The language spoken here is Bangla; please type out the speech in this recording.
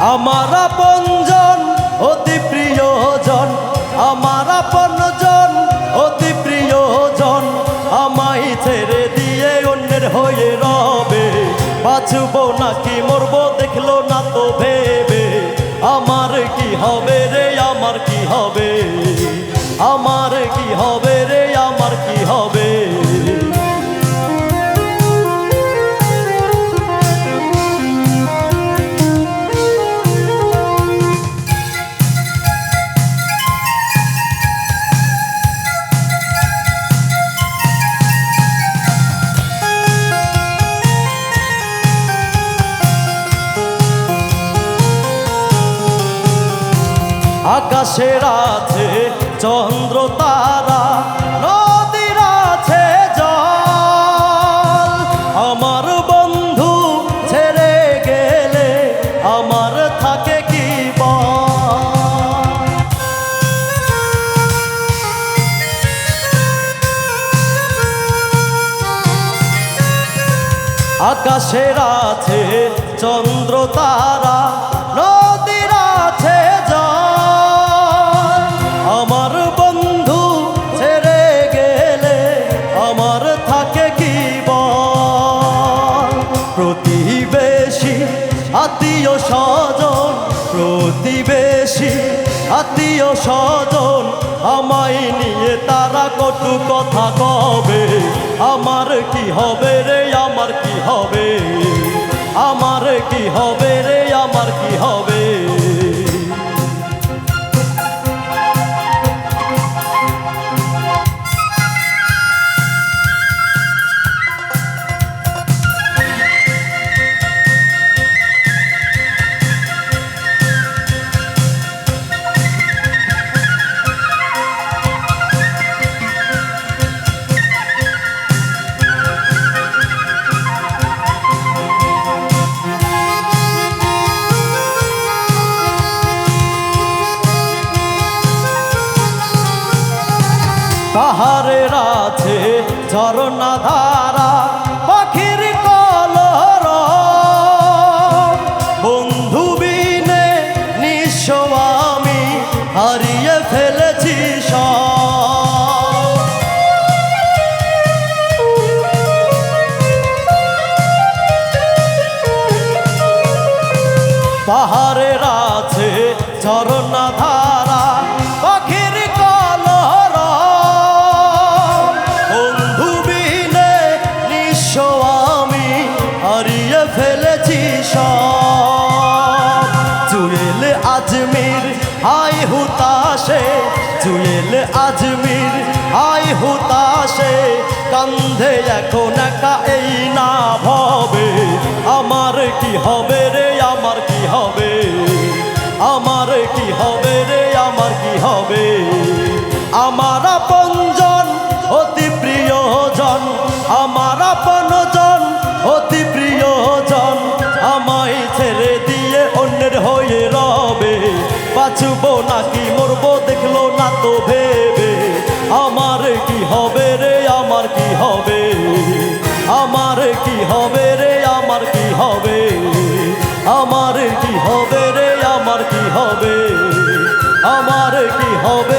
আমার আপনজন অতি প্রিয়জন আমার আপনজন অতি প্রিয়জন আমায় ছেড়ে দিয়ে অন্যের হয়ে রবে। বাঁচব নাকি মরব দেখল না তো ভেবে। আমার কি হবে রে, আমার কি হবে? আমার কি হবে রে, আমার কি হবে? আকাশের আছে চন্দ্র তারা, নদীর আছে জল। আমার বন্ধু ছেড়ে গেলে আমার থাকে কি আকাশের আছে চন্দ্র তারা প্রতিবেশী, আত্মীয় স্বজন, প্রতিবেশী, আত্মীয় স্বজন, আমায় নিয়ে তারা কটু কথা কবে? আমার কি হবে রে, আমার কি হবে? আমার কি হবে রে, আমার কি হবে? পাহাড়ের আছে ঝরনা ধারা, পাখির কলর বন্ধু বিনে নিঃস্ব আমি হারিয়ে ফেলেছি সব। পাহাড়ের আছে ঝরনা ধারা জুয়েল আজমির হাই হুতাশে। জুয়েল আজমির হাই হুতাশে। কান্ধে এখন একা এই না ভবে। আমার কি হবে রে, আমার কি হবে? আমার কি হবে রে, আমার কি হবে? আমার আপনজন, অতি প্রিয়জন। আমার বাঁচব নাকি মরব দেখল না তো ভেবে। আমার কি হবে রে, আমার কি হবে? আমার কি হবে রে, আমার কি হবে? আমার কি হবে রে, আমার কি হবে? আমার কি হবে